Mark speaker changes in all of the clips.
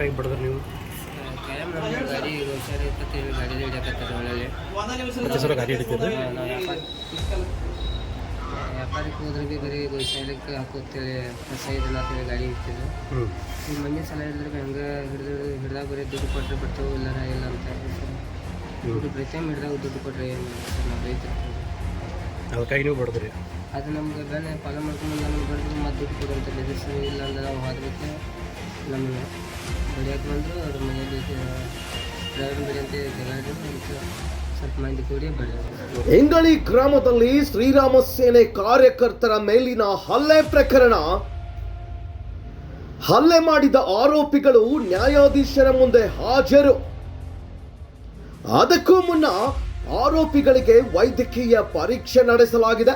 Speaker 1: ಯಾವ ಆಗಿ ಬಡಿದ್ರಿ ನೀವು?
Speaker 2: ಗಾಡಿ ಹುಷಾರಿರ್ತೈತಿ ಗಾಡಿ ಹಿಡಿಯಕತ್ತಾರೆ ಒಳ್ಳೆ
Speaker 1: ಮತ್ತೆ ಸಲ ಗಾಡಿ ಹಿಡಿತಿದ್ರಿ
Speaker 2: ವ್ಯಾಪಾರಕ್ಕೆ ಹೋದ್ರೆ ಭೀ ಬರೀ ಗೋಶಾಲೆಗೆ ಹಾಕೋತೇವೆ ಅಂತೇಳಿ ಗಾಡಿ ಇರ್ತಿದ್ವಿ ಈ ಮಂದಿ ಸಲ ಹಿಡಿದ್ರೆ ಹಂಗೆ ಹಿಡಿದು ಹಿಡ್ದಾಗ ಬರೀ ದುಡ್ಡು ಕೊಟ್ಟರೆ ಬರ್ತಾವೆ ಇಲ್ಲಾರ ಇಲ್ಲ ಅಂತ ದುಡ್ಡು ಪ್ರತಿ ಟೈಮ್ ಹಿಡ್ದಾಗ ದುಡ್ಡು ಕೊಟ್ಟರೆ ಏನು ನಾವು ರೈತರು.
Speaker 1: ಅದಕ್ಕಾಗಿ ನೀವು ಬಡಿದ್ರಿ.
Speaker 2: ಅದು ನಮ್ಗೆ ಬೆಲೆ ಫಾಲೋ ಮಾಡ್ಕೊಂಡು ನಮ್ಗೆ ಬಡಿದ್ರೆ ಮತ್ತೆ ದುಡ್ಡು ಕೊಡುವಂಥ ಬೆದರಿಸಿ ಇಲ್ಲ ಅಂದ್ರೆ ನಾವು ಹೋದ್ಬಿಟ್ಟು ನಮ್ಮನ್ನು ಬಡಿಯಕ್ಕೆ ಬಂದರು ಅವ್ರ ಮನೆಯಲ್ಲಿ ಡ್ರೈವರ್
Speaker 3: ಗ್ರಾಮದಲ್ಲಿ ಶ್ರೀರಾಮ ಸೇನೆ ಕಾರ್ಯಕರ್ತರ ಮೇಲಿನ ಹಲ್ಲೆ ಪ್ರಕರಣ. ಹಲ್ಲೆ ಮಾಡಿದ ಆರೋಪಿಗಳು ನ್ಯಾಯಾಧೀಶರ ಮುಂದೆ ಹಾಜರು. ಅದಕ್ಕೂ ಮುನ್ನ ಆರೋಪಿಗಳಿಗೆ ವೈದ್ಯಕೀಯ ಪರೀಕ್ಷೆ ನಡೆಸಲಾಗಿದೆ.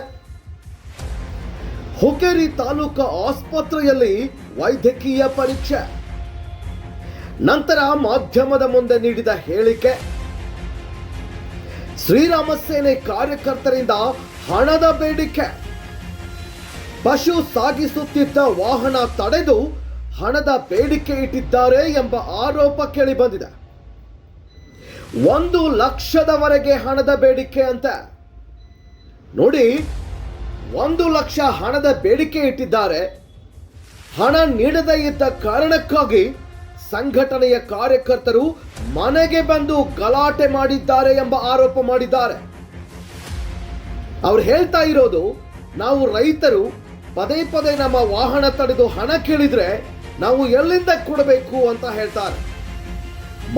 Speaker 3: ಹುಕ್ಕೇರಿ ತಾಲೂಕು ಆಸ್ಪತ್ರೆಯಲ್ಲಿ ವೈದ್ಯಕೀಯ ಪರೀಕ್ಷೆ. ನಂತರ ಮಾಧ್ಯಮದ ಮುಂದೆ ನೀಡಿದ ಹೇಳಿಕೆ, ಶ್ರೀರಾಮ ಸೇನೆ ಕಾರ್ಯಕರ್ತರಿಂದ ಹಣದ ಬೇಡಿಕೆ. ಪಶು ಸಾಗಿಸುತ್ತಿದ್ದ ವಾಹನ ತಡೆದು ಹಣದ ಬೇಡಿಕೆ ಇಟ್ಟಿದ್ದಾರೆ ಎಂಬ ಆರೋಪ ಕೇಳಿ ಬಂದಿದೆ ಒಂದು ಲಕ್ಷದವರೆಗೆ ಹಣದ ಬೇಡಿಕೆ ಅಂತ. ನೋಡಿ, ಒಂದು ಲಕ್ಷ ಹಣದ ಬೇಡಿಕೆ ಇಟ್ಟಿದ್ದಾರೆ. ಹಣ ನೀಡದೇ ಇದ್ದ ಕಾರಣಕ್ಕಾಗಿ ಸಂಘಟನೆಯ ಕಾರ್ಯಕರ್ತರು ಮನೆಗೆ ಬಂದು ಗಲಾಟೆ ಮಾಡಿದ್ದಾರೆ ಎಂಬ ಆರೋಪ ಮಾಡಿದ್ದಾರೆ. ಅವ್ರು ಹೇಳ್ತಾ ಇರೋದು, ನಾವು ರೈತರು ಪದೇ ಪದೇ ನಮ್ಮ ವಾಹನ ತಡೆದು ಹಣ ಕೇಳಿದ್ರೆ ನಾವು ಎಲ್ಲಿಂದ ಕೊಡಬೇಕು ಅಂತ ಹೇಳ್ತಾರೆ.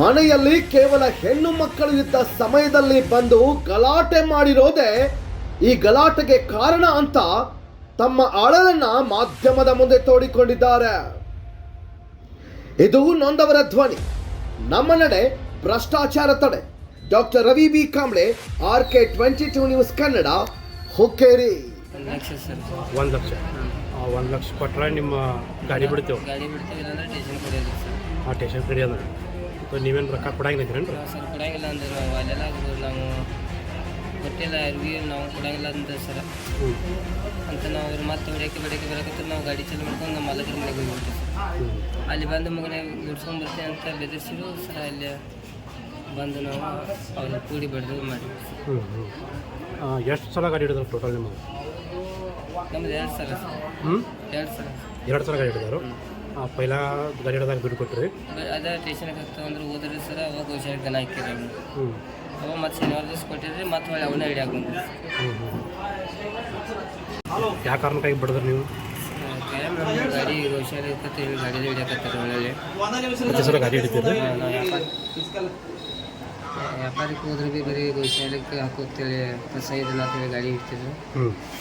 Speaker 3: ಮನೆಯಲ್ಲಿ ಕೇವಲ ಹೆಣ್ಣು ಮಕ್ಕಳು ಇದ್ದ ಸಮಯದಲ್ಲಿ ಬಂದು ಗಲಾಟೆ ಮಾಡಿರೋದೇ ಈ ಗಲಾಟೆಗೆ ಕಾರಣ ಅಂತ ತಮ್ಮ ಅಳಲನ್ನ ಮಾಧ್ಯಮದ ಮುಂದೆ ತೋಡಿಕೊಂಡಿದ್ದಾರೆ. ಇದು ನೊಂದವರ ಧ್ವನಿ. ನಮ್ಮ ನಡೆ ಭ್ರಷ್ಟಾಚಾರ ತಡೆ. Doctor Ravi B. Kamble R K twenty two news Kannada Hukkeri.
Speaker 2: ಒಂದು ಲಕ್ಷ ಸರ್.
Speaker 1: ಒಂದು ಲಕ್ಷ. ಒಂದು ಲಕ್ಷ ಕೊಟ್ಟರೆ ನಿಮ್ಮ ಗಾಡಿ ಬಿಡ್ತೇವೆ.
Speaker 2: ಗಾಡಿ ಬಿಡ್ತೀವಿ ಇಲ್ಲಾಂದ್ರೆ ಟೇಷನ್ ಕೊಡೋದು ಸರ್.
Speaker 1: ಆ ಟೇಷನ್ ಕಡೆ ಅದ ಸೊ ನೀವೇನು ರೊಕ್ಕ ಕೊಡಂಗಿಲ್ಲ ರೀ
Speaker 2: ನಾವು ಸರ್ ಕೊಡಂಗಿಲ್ಲ ಅಂದ್ರೆ ನಾವು ಅಲ್ಲೆಲ್ಲ ನಾವು ಕೊಟ್ಟಿಲ್ಲ ಯಾರಿಗೂ ನಾವು ಕೊಡಂಗಿಲ್ಲ ಅಂತ ಸರ್.
Speaker 1: ಹ್ಞೂ
Speaker 2: ಅಂತ ನಾವು ಅವ್ರು ಮತ್ತೆ ಹೊಡಿಯೋಕೆ ಬಡಕ್ಕೆ ಬರಕತ್ತ ನಾವು ಗಾಡಿ ಚಾಲು ಮಾಡ್ಕೊಂಡು ನಮ್ಮ ಮಾಲಕರ ಮನೆಗೆ
Speaker 1: ಹೋಗ್ಬಿಡ್ತೀವಿ
Speaker 2: ಅಲ್ಲಿ ಬಂದು ಮಗನೇ ಗುಡ್ಸ್ಕೊಂಡು ಬರ್ತೀನಿ ಅಂತ ಬೆದರಿಸಿದ್ರು ಸರ್ ಅಲ್ಲಿ ಬಂದು ನಾವು ಅವ್ರ ಕೂಡಿ ಬಡ್ದು ಮಾಡಿ.
Speaker 1: ಹ್ಞೂ ಹ್ಞೂ ಎಷ್ಟು ಸಲ ಗಾಡಿ ಹಿಡಿದ್ರು ಟೋಟಲ್ ನಿಮಗೆ?
Speaker 2: ನಮ್ದು ಎರಡು ಸಲ ಸರ್.
Speaker 1: ಹ್ಞೂ
Speaker 2: ಎರಡು ಸಲ.
Speaker 1: ಎರಡು ಸಲ ಗಾಡಿ ಹಿಡಿದಾರು? ಪೈಲ ಗಾಡಿ ಹಿಡಿದಾಗ ದುಡ್ಡು ಕೊಟ್ಟಿರಿ
Speaker 2: ಬ- ಅದೇ ಟೇಷನ್ಗೆ ಹಾಕ್ತಾವ ಅಂದ್ರೆ ಹೋದ್ರಿ ಸರ್ ಅವಾಗ ಹುಷಾರಿಗೆ ದನ ಹಾಕಿರಿ
Speaker 1: ಹ್ಞೂ
Speaker 2: ಅವಾಗ ಮತ್ತೆ ಶನಿವಾರ ದಿವಸ ಕೊಟ್ಟಿದ್ರಿ ಮತ್ತೆ ಅವನ್ನ ಹಾಕೊಂಡ್ರಿ ಬಂದ್ರಿ
Speaker 1: ಹ್ಞೂ ಹ್ಞೂ ಯಾವ ಕಾರಣಕ್ಕಾಗಿ ಬಿಡಿದ್ರಿ ನೀವು?
Speaker 2: ಕಾಯಂ ನಮ್ಮ ಗಾಡಿ ಹುಷಾರಿರ್ತೈತಿ ಗಾಡಿ ಹಿಡಿಯಕತ್ತಾರೆ ಒಳ್ಳೆ
Speaker 1: ಗಾಡಿ
Speaker 2: ವ್ಯಾಪಾರಕ್ಕೆ ಹೋದ್ರೆ ಭೀ ಬರೀ ಗೋಶಾಲೆಗೆ ಹಾಕೋತೇವೆ ಹೊಸ ಇದೆಲ್ಲ ಅಂತೇಳಿ ಗಾಡಿ
Speaker 1: ಹಿಡ್ತಿದ್ರು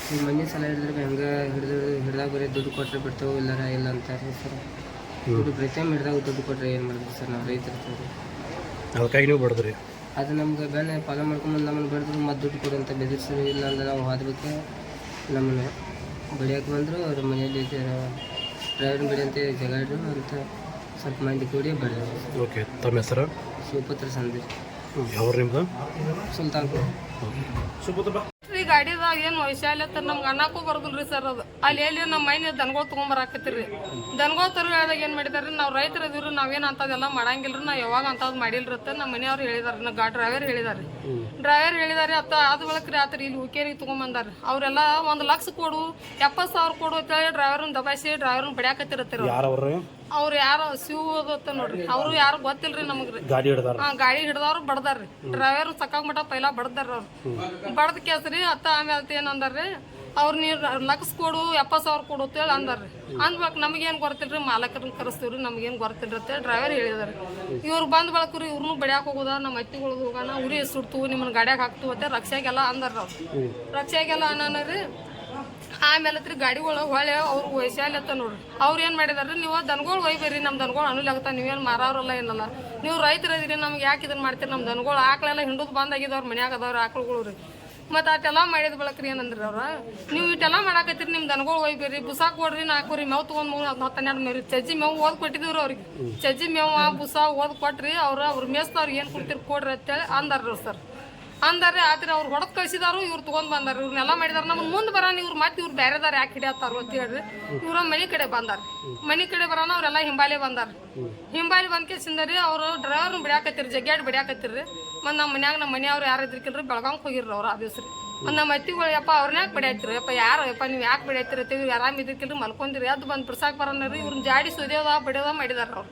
Speaker 2: ಈ ಮಂದಿ ಸಲ ಹಿಡಿದ್ರೆ ಹಂಗೆ ಹಿಡಿದು ಹಿಡ್ದಾಗ ಬರೀ ದುಡ್ಡು ಕೊಟ್ಟರೆ ಬಿಡ್ತಾವೆ ಇಲ್ಲಾರ ಇಲ್ಲ ಅಂತಾರೆ ಸರ್ ದುಡ್ಡು ಪ್ರತಿ ಟೈಮ್ ಹಿಡ್ದಾಗ ದುಡ್ಡು ಕೊಟ್ಟರೆ ಏನು ಮಾಡಿದ್ರಿ ಸರ್ ನಾವು ರೈತರು
Speaker 1: ಅದಕ್ಕಾಗಿ ನೀವು ಬಡಿದ್ರಿ
Speaker 2: ಅದು ನಮ್ಗೆ ಬೆಲೆ ಫಾಲೋ ಮಾಡ್ಕೊಂಡು ನಮ್ಮನ್ನು ಬಡಿದ್ರು ಮತ್ತು ದುಡ್ಡು ಕೊಡು ಅಂತ ಬೆದರಿಸಿ ಇಲ್ಲ ಅಂದ್ರೆ ನಾವು ಹೋದ್ಬಿಟ್ಟು ನಮ್ಮನ್ನು ಬಡಿಯೋಕೆ ಬಂದರು ಅವ್ರ ಮನೆಯಲ್ಲಿ ಡ್ರೈವರ್ ಬಿಡಿ ಅಂತ ಜಗಳ ಅಂತ ಸ್ವಲ್ಪ ಮಂದಿ ಕೂಡಿ ಬಡಿಯೋದು
Speaker 1: ಓಕೆ ತಮ್ಮ ಹೆಸರು?
Speaker 2: ಸುಪುತ್ರ ಸಂದೇಶ್.
Speaker 1: ಯಾವ್ರು ನಿಮ್ದು?
Speaker 2: ಸುಲ್ತಾನ್ಪುರ.
Speaker 4: ಸುಪುತ್ರ ಗಾಡಿದಾಗ ಏನು ವೈಶಾಲ್ಯ ಅಂತ ನಮ್ಗೆ ಅನ್ನಕ್ಕೂ ರೀ ಸರ್ ಅದು. ಅಲ್ಲಿ ಎಲ್ಲಿ ನಮ್ಮ ಮೈನ ದನಗಳು ತೊಗೊಂಬರಾಕತ್ತೀರಿ ದನಗಳು ತರ ಹೇಳಿದಾಗ ಏನು ಮಾಡಿದಾರೆ ನಾವು ರೈತರು ಇದೀವ್ರಿ, ನಾವೇನು ಅಂತದೆಲ್ಲ ಮಾಡಂಗಿಲ್ರಿ, ನಾವು ಯಾವಾಗ ಅಂತದ್ ಮಾಡಿಲ್ರತ್ತ ನಮ್ಮ ಮನೆಯವ್ರು ಹೇಳಿದಾರೆ ನಾ ಗಾ ಡ್ರೈವರ್ ಹೇಳಿದಾರೆ ಡ್ರೈವರ್ ಹೇಳಿದಾರೆ ಅತ್ತ ಆದ ಬಳಕ ರಾತ್ರಿ ಇಲ್ಲಿ ಹುಕೇರಿಗೆ ತೊಗೊಂಬಂದಾರೆ ಅವರೆಲ್ಲ ಒಂದು ಲಕ್ಷ ಕೊಡು, ಎಪ್ಪತ್ತು ಸಾವಿರ ಕೊಡು ಅಂತೇಳಿ ಡ್ರೈವರ್ನ ದಬಾಯಿಸಿ ಡ್ರೈವರ್ನ ಬಡಿಯಾಕತ್ತಿರತ್ತೀರ ಅವ್ರು ಯಾರು ಶಿವ ಓದತ್ತ ನೋಡ್ರಿ. ಅವ್ರು ಯಾರು ಗೊತ್ತಿಲ್ರಿ ನಮಗ್ರಿ
Speaker 1: ಗಾಡಿ ಹಿಡ್ದಾರ?
Speaker 4: ಹಾ ಗಾಡಿ ಹಿಡ್ದವ್ರು ಬಡ್ದಾರ್ರಿ ಡ್ರೈವರ್ ಸಕ್ಕಾಗ್ ಮಟ ಪೈಲ ಬಡ್ದಾರ ಅವ್ರು. ಬಡ್ದ ಕೇಸ್ರಿ ಅತ್ತ ಆಮೇಲೆ ಏನಂದಾರ್ರಿ ಅವ್ರು ನೀವು ಲಕ್ಷ ಕೊಡು ಎಪ್ಪತ್ತು ಸಾವಿರ ಕೊಡು ಅಂತೇಳಿ ಅಂದಾರ್ರಿ ಅಂದ್ಬೇಕು ನಮಗೇನು ಗೊತ್ತಿಲ್ರಿ ಮಾಲಕರನ್ನ ಕರೆಸ್ತೀವ್ರಿ ನಮಗೇನು ಗೊತ್ತಿಲ್ರಿ ಅಂತೇಳಿ ಡ್ರೈವರ್ ಹೇಳಿದಾರೆ ಇವ್ರು ಬಂದ್ ಬಳಕ್ರಿ ಇವ್ರನ್ನೂ ಬಡಿಯಾಕ ಹೋಗೋದ ನಮ್ಮ ಅತ್ತಿಗಳು ಹೋಗೋಣ ಉರಿ ಸುಡ್ತು ನಿಮ್ಮನ್ನ ಗಾಡಿಯಾಗ ಹಾಕ್ತು ಅಂತ ರಕ್ಷೆಗೆಲ್ಲ ಅಂದಾರ ಅವ್ರು. ರಕ್ಷೆಗೆಲ್ಲ ಅನ್ನೋರಿ ಆಮೇಲೆ ಹತ್ರ ಗಾಡಿಗಳು ಹೊಳೆ ಅವ್ರು ಅಂತ ನೋಡ್ರಿ. ಅವ್ರು ಏನು ಮಾಡಿದಾರೆ ನೀವು ದನಗಳು ಒಯ್ಬೇರಿ ನಮ್ಮ ದನಗಳು ಅನುಲಾಗತ್ತ ನೀವೇನು ಮಾರೋರಲ್ಲ ಏನಲ್ಲ. ನೀವು ರೈತರದಿರಿ ನಮ್ಗೆ ಯಾಕೆ ಇದನ್ನ ಮಾಡ್ತೀರಿ ನಮ್ಮ ದನಗಳು ಆಕಳೆಲ್ಲ ಹಿಂಡುದು ಅವ್ರ ಮನ್ಯಾಗ ಅದಾವ್ರಿ, ಆಕಳುಗಳು ರೀ. ಮತ್ತು ಅಷ್ಟೆಲ್ಲ ಮಾಡಿದ ಬಳಕ್ರಿ ಏನಂದ್ರಿ ಅವ್ರ? ನೀವು ಇಟ್ಟೆಲ್ಲ ಮಾಡಾಕತ್ತೀರಿ ನಿಮ್ಮ ದನಗಳು ಒಯ್ಬೇರಿ ಬುಸಾ ಕೊಡ್ರಿ ನಾಲ್ಕು ರೀ ಮೇವು ತೊಗೊಂಡು ಮೂರು ಹತ್ತು ಹನ್ನೆರಡು ರೀ. ಚಜ್ಜಿ ಮೇವು ಓದ್ ಕೊಟ್ಟಿದ್ದೀವ್ರಿ ಅವ್ರಿಗೆ. ಚಜ್ಜಿ ಮೇವು ಬುಸ ಓದ್ ಕೊಟ್ರಿ, ಅವ್ರ ಅವ್ರ ಮೇಸ್ತವ್ರಿಗೆ ಏನು ಕೊಡ್ತೀರಿ, ಕೊಡ್ರಿ ಅಂತೇಳಿ ಅಂದಾರ್ರಿ ಸರ್. ಅಂದಾರೆ, ಆದ್ರೆ ಅವ್ರು ಹೊಡೆದ್ ಕಳ್ಸಿದಾರು, ಇವ್ರು ತಗೊಂಡ್ ಬಂದಾರ. ಇವ್ರನ್ನೆಲ್ಲ ಮಾಡಿದಾರ. ನಮ್ಗೆ ಮುಂದೆ ಬರಾನ ಇವ್ರು ಮತ್ತೆ ಇವ್ರು ಬೇರೆದಾರ ಯಾಕೆ ಹಿಡಿಯತ್ತಾರು ಅಂತ ಹೇಳ್ರಿ. ಇವ್ರ ಮನೆ ಕಡೆ ಬಂದಾರ. ಮನೆ ಕಡೆ ಬರೋಣ ಅವ್ರೆಲ್ಲ ಹಿಂಬಾಲೆ ಬಂದಾರ. ಹಿಂಬಾಲಿ ಬಂದ್ ಕೇಸಿಂದ್ರಿ ಅವರು ಡ್ರೈವರ್ನ ಬಿಡ್ಯಾಕತ್ತೀರಿ, ಜಗ್ಯಾಡ್ ಬಿಡಾಕತ್ತಿರ್ರಿ ಮತ್ತು ನಮ್ಮ ಮನ್ಯಾಗ ನಮ್ಮ ಮನೆಯವ್ರು ಯಾರು ಇದ್ರಿಕಿಲ್ರಿ ಬೆಳಗಾಂಗ್ ಹೋಗಿರ್ರಿ ಅವ್ರು ಆ ದಿವ್ಸ ರೀ. ಮತ್ತು ನಮ್ಮ ಅತ್ತಿಗಳು ಯಪ್ಪ ಅವ್ರನ್ನ ಯಾಕೆ ಬಿಡ್ಯಾತ್ರಿ ಯಪ್ಪ ಯಾರು? ಯಪ್ಪ ನೀವು ಯಾಕೆ ಬಿಡಾಯ್ತಿರ ಅಂತ ಆರಾಮ ಇದಕ್ಕಿಲ್ಲ ಮಲ್ಕೊಂಡಿರಿ. ಅದು ಬಂದು ಬಿಡ್ಸಾಕ್ ರೀ. ಇವ್ರನ್ನ ಜಾಡಿ ಸುದೇವ ಬಿಡೋದ ಮಾಡಿದಾರ ಅವ್ರು.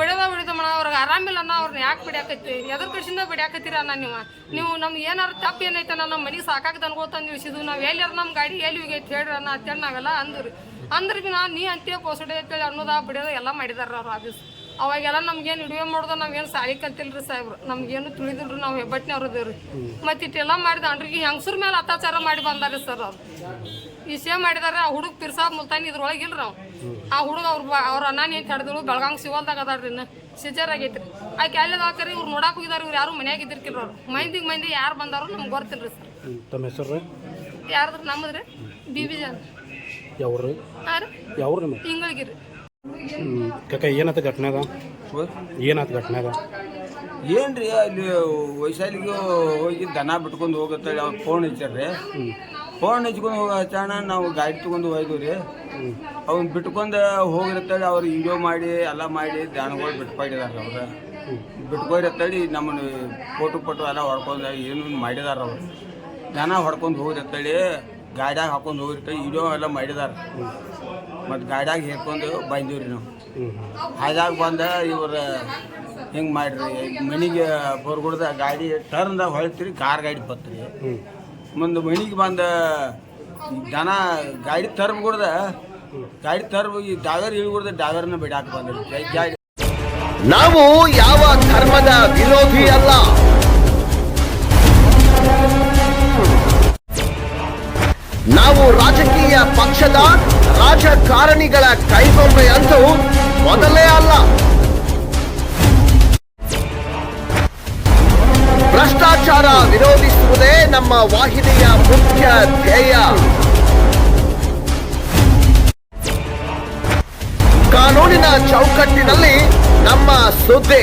Speaker 4: ಬಿಡೋದ ಬಿಡೋದ ಮಾಡ ಅವ್ರಿಗೆ ಆರಾಮಿಲ್ಲ ಅನ್ನ ಅವ್ರನ್ನ ಯಾಕೆ ಬಿಡ್ಯಾಕತ್ತಿ ಎದ್ರ ಕಡಿಸಿಂದ ಬಿಡ್ಯಾಕತ್ತೀರ ಅನ್ನ ನೀವು? ನೀವು ನಮ್ಗೆ ಏನಾರು ತಪ್ಪು ಏನೈತೆ ನಮ್ಮ ಮನೆಗೆ ಸಾಕಾಗ ಅನ್ಕೋತಂದು ತಂದು ಇಳಿಸಿದ್ವು ನಾವು ಎಲ್ಲಾರು ನಮ್ಮ ಗಾಡಿ ಎಲ್ಲಿ ಹೋಗೈತೆ ಹೇಳ್ರಿ ಅನ್ನ ಅಂತೇಳಿ ನಾವೆಲ್ಲ ಅಂದ್ರಿ. ಅಂದ್ರೆ ನಾ ನೀ ಅಂತೇ ಕೋಸಡೆ ಅಂತೇಳಿ ಅನ್ನೋದ ಬಿಡೋದ ಎಲ್ಲ ಮಾಡಿದಾರ ಅವ್ರು ಆ ದಿವ್ಸ ಅವಾಗೆಲ್ಲ ನಮ್ಗೇನು ಇಡುವೆ ಮಾಡೋದ ನಾವೇನು ಸಾಲಿ ಕಲ್ತಿಲ್ರಿ ಸಾಹೇಬ್ರು. ನಮ್ಗೇನು ತಿಳಿದಿಲ್ರಿ ನಾವು ಹೆಬ್ಬಟ್ಟಿನವ್ರು ಅದೇವ್ರಿ ಮತ್ತೆ ಇಟ್ಟೆಲ್ಲ ಮಾಡಿದ ಅಂಡ್ರಿಗೆ ಹೆಂಗಸ್ರ ಮೇಲೆ ಅತ್ಯಾಚಾರ ಮಾಡಿ ಬಂದಾರೆ ಸರ್ ಅವ್ರು. ಇಸೇ ಮಾಡಿದಾರೆ ಆ ಹುಡುಗ ಪಿರ್ಸಾ ಮುಲ್ತಾನಿ ಇದ್ರೊಳಗೆ ಇಲ್ರಿ ನಾವು ಆ ಹುಡುಗ ಅವ್ರ ಅವ್ರ ಅಣ್ಣ ಅಂತ ಹಿಡಿದ್ರು ಬೆಳಗಾಂಗ್ ಸಿಗೋಲ್ದಾಗ ಇನ್ನು. ಸಿಜರ್ ಆಗೈತ್ರಿ. ಆಕೆ ಅಲ್ಲಿ ಹಾಕರಿ ಇವ್ರು ನೋಡಾಕ್ ಹೋಗಿದಾರ ಇವ್ರು ಯಾರು ಮನ್ಯಾಗ ಇದ್ದಿರ್ಕಿಲ್ರಿ ಅವ್ರು. ಮಂದಿಗೆ ಮಂದಿ ಯಾರು ಬಂದಾರೋ ನಮ್ಗೆ ಗೊತ್ತಿಲ್ರಿ ಸರ್.
Speaker 1: ತಮ್ಮ ಹೆಸರು
Speaker 4: ಯಾರ್ದ್ರ ನಮ್ಮದ್ರಿ ಬಿ ಬಿ ಜನ್.
Speaker 1: ಯಾವ್ರಿ
Speaker 4: ಹಾಂ ರೀ?
Speaker 1: ಯಾವ್ರಿ ನಿಮ್ಮ
Speaker 4: ಹಿಂಗಳಿಗಿರಿ
Speaker 1: ಕಕ್ಕ ಏನಾಯ್ತು ಘಟನೆ ಅದ? ಏನಾತ ಘಟನೆ ಅದ?
Speaker 5: ಏನ್ರಿ ಅಲ್ಲಿ ವೈಶಾಲಿಗೆ ಹೋಗಿ ದನ ಬಿಟ್ಕೊಂಡು ಹೋಗತ್ತೇಳಿ ಅವ್ರು ಫೋನ್ ಹಚ್ಚಾರ್ರಿ ಫೋನ್ ಹಚ್ಕೊಂಡು ಹೋಗೋ ಹಚ್ಚಾಣ ನಾವು ಗಾಡಿ ತೊಗೊಂಡು ಹೋಯ್ದು ರೀ ಅವ್ನು ಬಿಟ್ಕೊಂಡು ಹೋಗಿರತ್ತೇಳಿ ಅವ್ರು ವಿಡಿಯೋ ಮಾಡಿ ಎಲ್ಲ ಮಾಡಿ ದನಗಳು ಬಿಟ್ಕೊಂಡಿದಾರ ಅವ್ರು. ಬಿಟ್ಕೊಂಡಿರತ್ತೇಳಿ ನಮ್ಮನ್ನು ಫೋಟೋ ಪಟ್ಟು ಎಲ್ಲ ಹೊಡ್ಕೊಂಡು ಏನು ಮಾಡಿದಾರ ಅವರು. ದನ ಹೊಡ್ಕೊಂಡು ಹೋಗಿರತ್ತೇಳಿ ಗಾಡ್ಯಾಗ ಹಾಕೊಂಡು ಹೋಗಿರ್ತ ವಿಡಿಯೋ ಎಲ್ಲ ಮಾಡಿದಾರೆ. ಮತ್ತು ಗಾಡ್ಯಾಗ ಹೇರ್ಕೊಂಡು ಬಂದೀವಿ ರೀ ನಾವು. ಹಾಗಾಗಿ ಬಂದ ಇವ್ರು ಹಿಂಗೆ ಮಾಡಿರಿ, ಮನೆಗೆ ಬರ್ಗುಡ್ದ ಗಾಡಿ ಟರ್ನ್ದಾಗ ಹೊಳ್ತೀರಿ ಕಾರ್ ಗಾಡಿ ಬತ್ರಿ. ಮುಂದೆ ಮನೆಗೆ ಬಂದ ದನ ಗಾಡಿ ತರ್ಬಿಡ್ದ, ಗಾಡಿ ತರ್ಬ, ಈ ಡಾಗರ್ ಇಳ್ಗುಡ್ದ ಡಾಗರ್ನ ಬಿಡಾಕ ಬಂದ್ರಿ.
Speaker 3: ನಾವು ಯಾವ ಧರ್ಮದ ವಿರೋಧಿ ಅಲ್ಲ ನಾವು ರಾಜಕೀಯ ಪಕ್ಷದ ರಾಜಕಾರಣಿಗಳ ಕೈಗೊಂಬೆ ಅಂತೂ ಮೊದಲೇ ಅಲ್ಲ. ಭ್ರಷ್ಟಾಚಾರ ವಿರೋಧಿಸುವುದೇ ನಮ್ಮ ವಾಹಿನಿಯ ಮುಖ್ಯ ಧ್ಯೇಯ. ಕಾನೂನಿನ ಚೌಕಟ್ಟಿನಲ್ಲಿ ನಮ್ಮ ಸುದ್ದಿ.